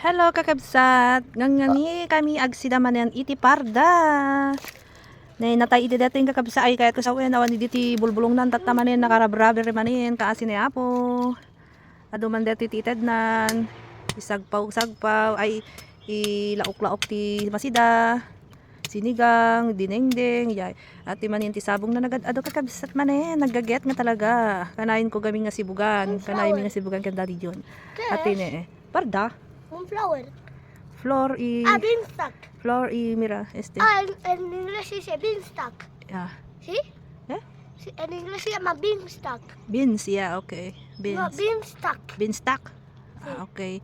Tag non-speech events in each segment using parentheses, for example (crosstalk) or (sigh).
Hello kakabsat! Ngangani kami agsida manen iti parda. Nay natay iti dating kakabsa ay kaya kasawen awan iti bulbulong nan tatamanin nakarabraber manin kaasi ni apo. Ado man deti tited nan isagpaw sagpaw ay ilaok-laok ti masida sinigang, dinengdeng, yay. At manin ti sabong na nagad ado kakabsat manen, nagaget nga talaga. Kanain ko gami nga sibugan, kanain nga sibugan kan daddy John. At tine, parda, Un flower. floor i Ah, beanstalk. floor i mira este. Ah, en, en inglés se dice beanstalk. Yeah. ¿Sí? ¿Eh? Sí, en inglés se llama beanstalk. Beans, yeah, okay. No, Beans. beanstalk. Beanstalk. Ah, okay.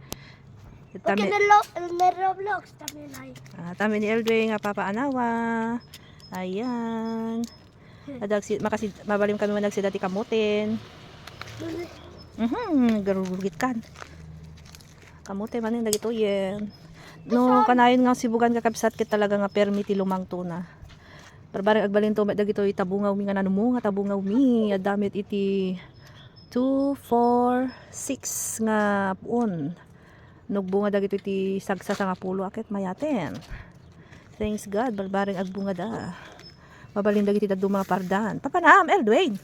Tami, en el, lo- el Roblox también hay. ah, tami ni Eldway nga papaanawa. Ayan. Adag si makasi mabalim kami manag si dati kamutin. Mhm, garugit kan. Kamote man yung dagito yen. No, kanayon nga sibugan kakabsat kit talaga nga permiti lumang tuna. Barbarang agbalin to dagito itabungaw mi nga nanumo nga tabungaw mi adamit iti 2 4 6 nga puon. Nugbunga dagito iti sagsa sa nga pulo akit mayaten. Thanks God, barbarang agbunga da. Mabalin dagiti dadto mga pardan. Papanam, Eldwayne.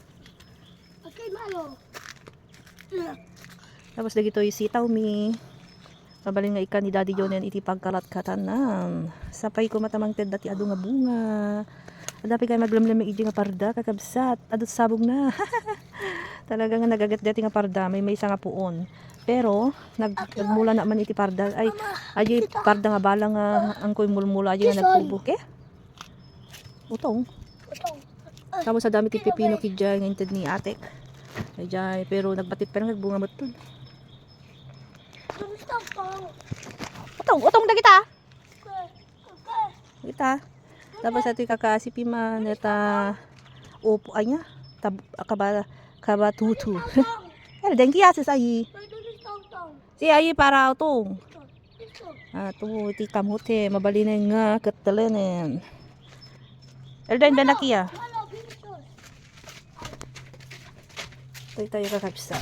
Okay, malo. Tapos dagito yung sitaw mi. Mabalin nga ikan ni Daddy Jonen iti pagkalat katanan. Sapay ko matamang ted dati ado nga bunga. Adapi kay maglamlam may iji nga parda kakabsat. Adot sabog na. (laughs) Talaga nga nagagat dati nga parda may may isa nga puon. Pero nag nagmula na man iti parda ay aji parda nga bala nga angkoy mulmula aji nga nagtubok eh. Utong. Utong. Tapos sa dami ti pipino kidya nga inted ni atek. Ay jay, pero nagbatit pa nga nagbunga matun. Utong, utong na kita. Kita. Tapos ito kakasipi man neta upo anya tab akaba kaba tutu. (laughs) El dengki asis ayi. Si ayi para utong. Ah tu ti kamote mabalinen nga katalenen. El den ben nakia. Ito tayo kakapsa.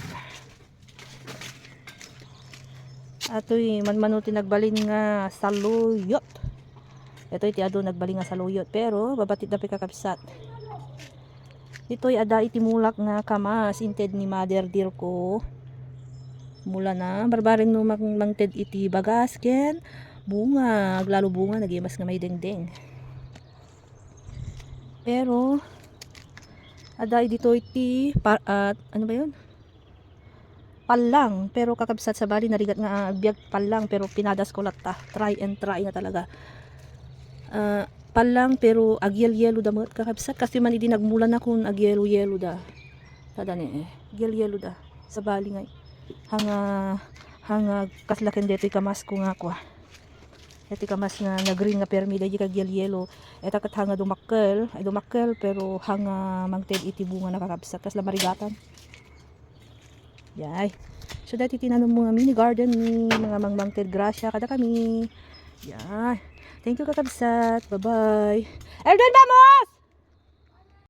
Ato'y manmanuti nagbalin nga saluyot. Ito iti ado nagbalin nga saluyot. Pero babatit na kakapsat. Ito'y ada iti mulak nga kamas inted ni mother dear ko. Mula na. Barbaring no mang mangted iti bagas ken. Bunga. Lalo bunga. Nagimas nga may dengdeng. Pero ada dito iti par, at ano ba yun? Palang pero kakabsat sa bali narigat nga ah, biyag palang pero pinadas ko latta try and try na talaga. Ah, palang pero agyel yelo da mo kakabsat. Kasi man idi nagmula na kun agyelo yelo da. Tada ni eh. Agyel yelo da. Sa bali nga hanga hanga kaslaken dito kamas ko nga kwa Iti kamas nga na green nga permi da kag yel yelo eta kat hanga dumakkel. Ay dumakkel pero hanga mangted iti bunga nakakabsat kas la marigatan Yay. So dati tinanong mga mini garden ni mga mangmangted grasya kada kami. Yay. Thank you kakabsat. Bye-bye. Eldon vamos!